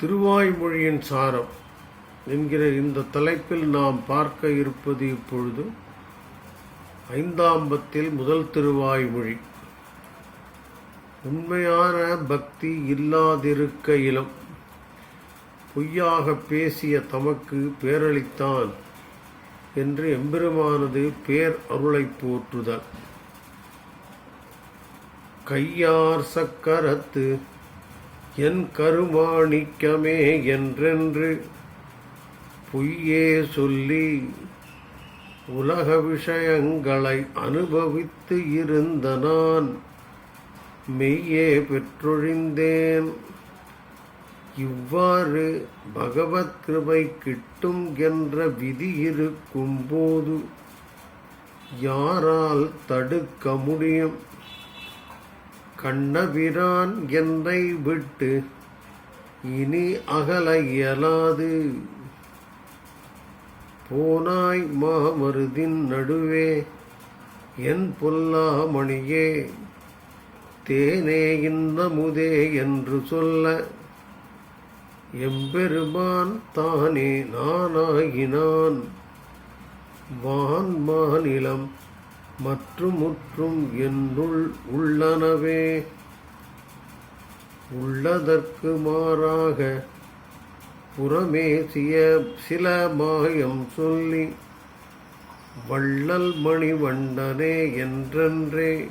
திருவாய்மொழியின் சாரம் என்கிற இந்த தலைப்பில் நாம் பார்க்க இருப்பது இப்பொழுது ஐந்தாம்பத்தில் முதல் திருவாய்மொழி. உண்மையான பக்தி இல்லாதிருக்க இளம். பொய்யாக பேசிய தமக்கு பேரளித்தான் என்று எம்பெருமானது பேர் அருளை போற்றுதல். கையார் சக்கரத்து என் கருமாணிக்கமே என்றென்று பொய்யே சொல்லி உலக விஷயங்களை அனுபவித்து இருந்த நான் மெய்யே பெற்றொழிந்தேன். இவ்வாறு பகவத் கிருபை கிட்டும் என்ற விதி இருக்கும் போது யாரால் தடுக்க முடியும்? கண்ணபிரான் என்னை விட்டு இனி அகல இயலாது போனாய் மாமருதின் நடுவே என் பொல்லாமணியே தேனே இன்னமுதே என்று சொல்ல எம்பெருமான் தானே நானாகினான் வான் மாநிலம் மற்றுமுற்றும் என்னுள் உள்ளனவே. உள்ளதற்கு மாறாக புறமேசிய சில மாயம் சொல்லி வள்ளல் மணிவண்டனே என்றென்றே.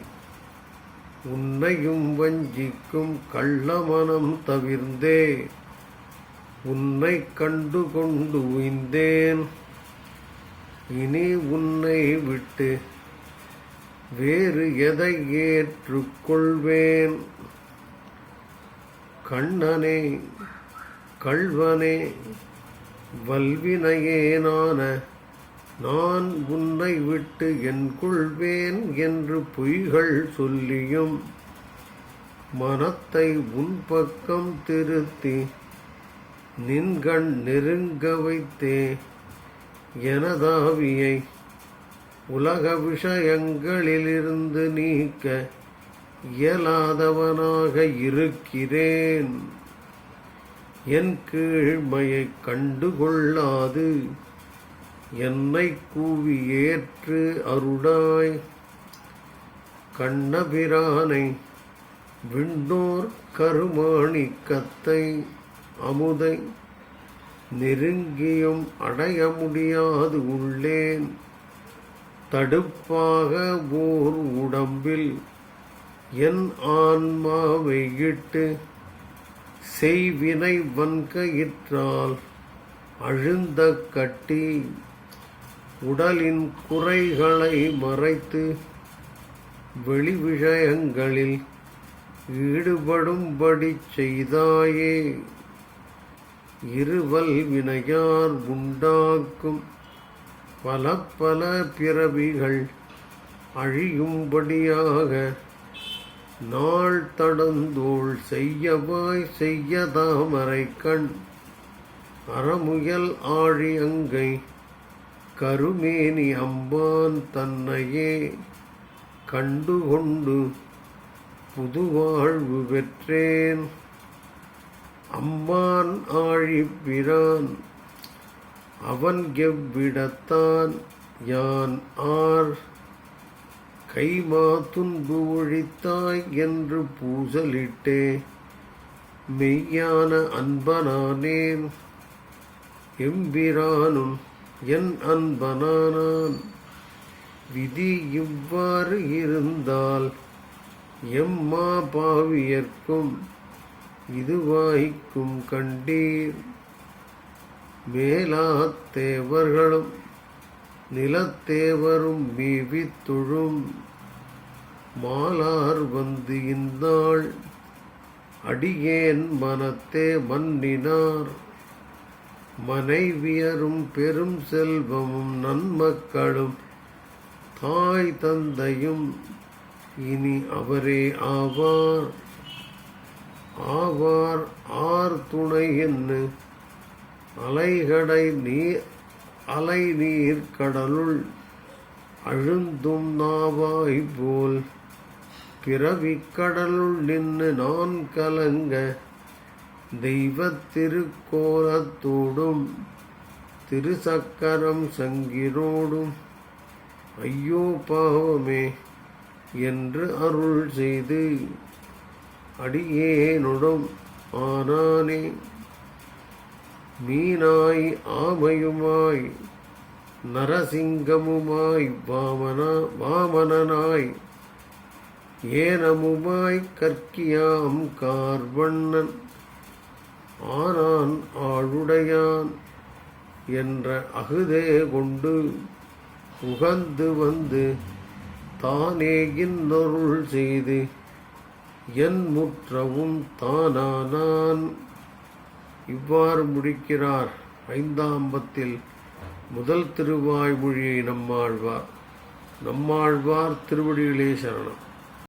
உன்னையும் வஞ்சிக்கும் கள்ளமனம் தவிர்ந்தே. உன்னை கண்டு கொண்டு உய்ந்தேன். இனி உன்னை விட்டு வேறு எதை ஏற்றுக்கொள்வேன்? கண்ணனே கள்வனே வல்வினையேனான நான் உன்னை விட்டு என் கொள்வேன் என்று பொய்கள் சொல்லியும் மனத்தை உன் பக்கம் திருத்தி நின்கண் நெருங்க வைத்தே எனதாவியை உலக விஷயங்களிலிருந்து நீக்க இயலாதவனாக இருக்கிறேன். என் கீழ்மையை கண்டுகொள்ளாது. என்னை கூவி ஏற்று அருடாய் கண்ணபிரானை விண்ணோர் கருமாணிக்கத்தை அமுதை. நெருங்கியும் அடைய முடியாது உள்ளேன். தடுப்பாக ஓர் உடம்பில் என் ஆன்மாவை இட்டு செய்வினை வன்கயிற்றால் அழுந்த கட்டி உடலின் குறைகளை மறைத்து வெளி விஷயங்களில் ஈடுபடும்படி செய்தாயே. இருவல் வினையார் உண்டாக்கும் பல பல பிறவிகள் அழியும்படியாக நாள் தடந்தோள் செய்யவாய் செய்ய தாமரை கண் அறமுயல் ஆழி அங்கை கருமேனி அம்பான் தன்னையே கண்டுகொண்டு புது வாழ்வு பெற்றேன். அம்பான் ஆழிப்பிரான் அவன் எவ்விடத்தான் யான் ஆர்? கைமா துன்பு ஒழித்தாய் என்று பூசலிட்டே. மெய்யான அன்பனானேன். எம்பிரானும் என் அன்பனானான். விதி இவ்வாறு இருந்தால் எம்மா பாவியர்க்கும் இதுவாய்க்கும் கண்டீர். மேலாத்தேவர்களும் நிலத்தேவரும் மீவி தொழும் மாலார் வந்து இந்தாள் அடியேன் மனத்தே மன்னினார். மனைவியரும் பெரும் செல்வமும் நன்மக்களும் தாய் தந்தையும் இனி அவரே ஆவார். ஆவார் ஆர் துணை என்ன அலைகடை நீர் அலை நீர் கடலுள் அழுந்தும் நாவாய் போல் பிறவிக் கடலுள் நின்று நான் கலங்க தெய்வத் திருக்கோலத்தோடும் திருசக்கரம் சங்கிரோடும். ஐயோ பாவமே என்று அருள் செய்து அடியேனுடன் ஆனானே. மீனாய் ஆமையுமாய் நரசிங்கமுமாய் வாமனா வாமனனாய் ஏனமுமாய் கற்கியாம் கார்வண்ணன் ஆனான் ஆளுடையான் என்ற அகுதே கொண்டு உகந்து வந்து தானே இன்னொருள் செய்து என் முற்றவும் தானானான். இவ்வாறு முடிக்கிறார். ஐந்தாம்பத்தில் முதல் திருவாய்மொழியை நம்மாழ்வார். நம்மாழ்வார் திருவடிகளே சரணம்.